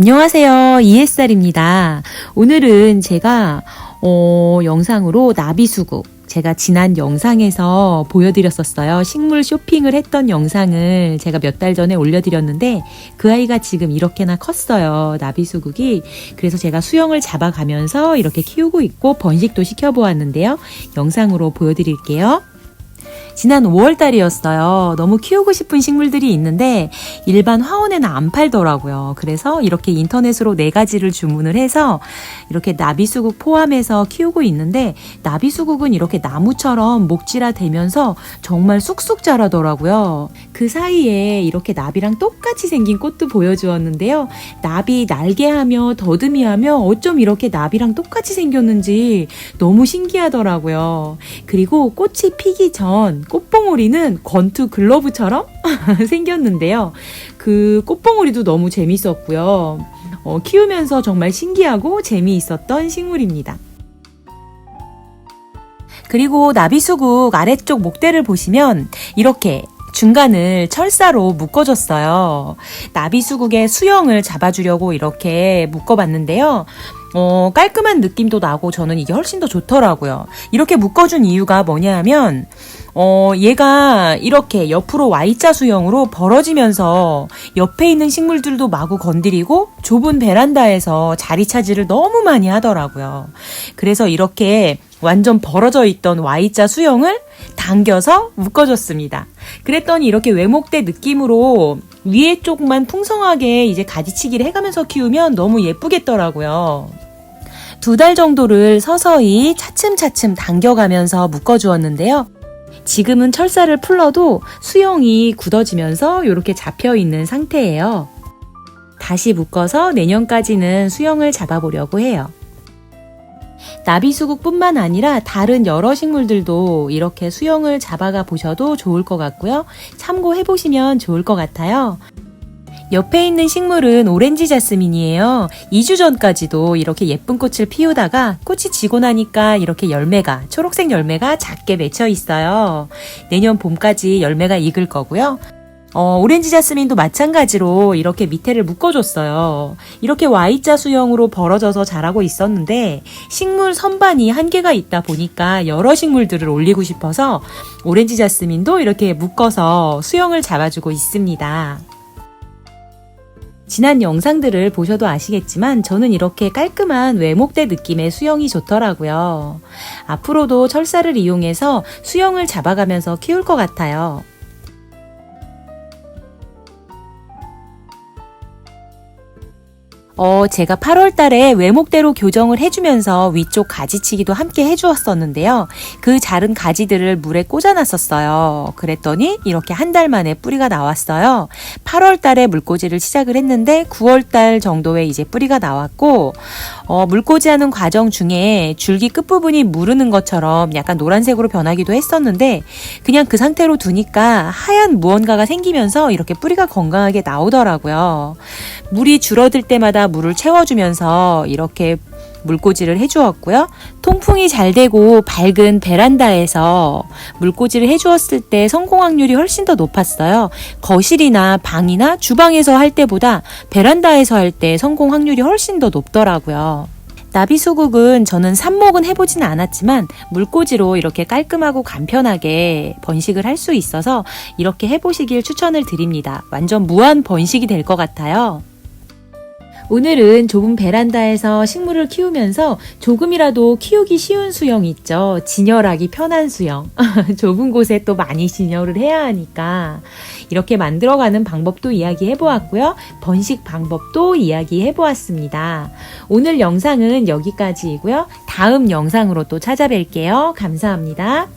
안녕하세요. 이햇살입니다. 오늘은 제가 어, 영상으로 나비수국 제가 지난 영상에서 보여드렸었어요. 식물 쇼핑을 했던 영상을 제가 몇 달 전에 올려드렸는데 그 아이가 지금 이렇게나 컸어요. 나비수국이. 그래서 제가 수영을 잡아가면서 이렇게 키우고 있고 번식도 시켜보았는데요. 영상으로 보여드릴게요. 지난 5월 달이었어요. 너무 키우고 싶은 식물들이 있는데 일반 화원에는 안 팔더라고요. 그래서 이렇게 인터넷으로 네 가지를 주문을 해서 이렇게 나비수국 포함해서 키우고 있는데 나비수국은 이렇게 나무처럼 목질화 되면서 정말 쑥쑥 자라더라고요. 그 사이에 이렇게 나비랑 똑같이 생긴 꽃도 보여주었는데요. 나비 날개하며 더듬이하며 어쩜 이렇게 나비랑 똑같이 생겼는지 너무 신기하더라고요. 그리고 꽃이 피기 전 꽃봉오리는 권투 글러브처럼 생겼는데요. 그 꽃봉오리도 너무 재밌었고요. 어, 키우면서 정말 신기하고 재미있었던 식물입니다. 그리고 나비수국 아래쪽 목대를 보시면 이렇게 중간을 철사로 묶어줬어요. 나비수국의 수영을 잡아주려고 이렇게 묶어봤는데요. 어, 깔끔한 느낌도 나고 저는 이게 훨씬 더 좋더라고요. 이렇게 묶어준 이유가 뭐냐 하면, 어, 얘가 이렇게 옆으로 Y자 수형으로 벌어지면서 옆에 있는 식물들도 마구 건드리고 좁은 베란다에서 자리 차지를 너무 많이 하더라고요. 그래서 이렇게 완전 벌어져 있던 Y자 수형을 당겨서 묶어줬습니다. 그랬더니 이렇게 외목대 느낌으로 위에 쪽만 풍성하게 이제 가지치기를 해가면서 키우면 너무 예쁘겠더라고요. 두달 정도를 서서히 차츰차츰 당겨가면서 묶어주었는데요. 지금은 철사를 풀러도 수영이 굳어지면서 이렇게 잡혀 있는 상태예요. 다시 묶어서 내년까지는 수영을 잡아보려고 해요. 나비수국뿐만 아니라 다른 여러 식물들도 이렇게 수영을 잡아가 보셔도 좋을 것 같고요. 참고해 보시면 좋을 것 같아요. 옆에 있는 식물은 오렌지 자스민이에요. 2주 전까지도 이렇게 예쁜 꽃을 피우다가 꽃이 지고 나니까 이렇게 열매가, 초록색 열매가 작게 맺혀 있어요. 내년 봄까지 열매가 익을 거고요. 어, 오렌지 자스민도 마찬가지로 이렇게 밑에를 묶어줬어요. 이렇게 Y자 수형으로 벌어져서 자라고 있었는데 식물 선반이 한계가 있다 보니까 여러 식물들을 올리고 싶어서 오렌지 자스민도 이렇게 묶어서 수형을 잡아주고 있습니다. 지난 영상들을 보셔도 아시겠지만 저는 이렇게 깔끔한 외목대 느낌의 수영이 좋더라고요. 앞으로도 철사를 이용해서 수영을 잡아가면서 키울 것 같아요. 어, 제가 8월 달에 외목대로 교정을 해주면서 위쪽 가지치기도 함께 해주었었는데요. 그 자른 가지들을 물에 꽂아놨었어요. 그랬더니 이렇게 한 달 만에 뿌리가 나왔어요. 8월 달에 물꽂이를 시작을 했는데 9월 달 정도에 이제 뿌리가 나왔고, 어, 물꽂이 하는 과정 중에 줄기 끝부분이 무르는 것처럼 약간 노란색으로 변하기도 했었는데, 그냥 그 상태로 두니까 하얀 무언가가 생기면서 이렇게 뿌리가 건강하게 나오더라고요. 물이 줄어들 때마다 물을 채워주면서 이렇게 물꽂이를 해주었고요. 통풍이 잘 되고 밝은 베란다에서 물꽂이를 해주었을 때 성공 확률이 훨씬 더 높았어요. 거실이나 방이나 주방에서 할 때보다 베란다에서 할 때 성공 확률이 훨씬 더 높더라고요. 나비수국은 저는 삽목은 해보지는 않았지만 물꽂이로 이렇게 깔끔하고 간편하게 번식을 할 수 있어서 이렇게 해보시길 추천을 드립니다. 완전 무한 번식이 될 것 같아요. 오늘은 좁은 베란다에서 식물을 키우면서 조금이라도 키우기 쉬운 수영 있죠. 진열하기 편한 수영. 좁은 곳에 또 많이 진열을 해야 하니까 이렇게 만들어가는 방법도 이야기해 보았고요. 번식 방법도 이야기해 보았습니다. 오늘 영상은 여기까지이고요. 다음 영상으로 또 찾아뵐게요. 감사합니다.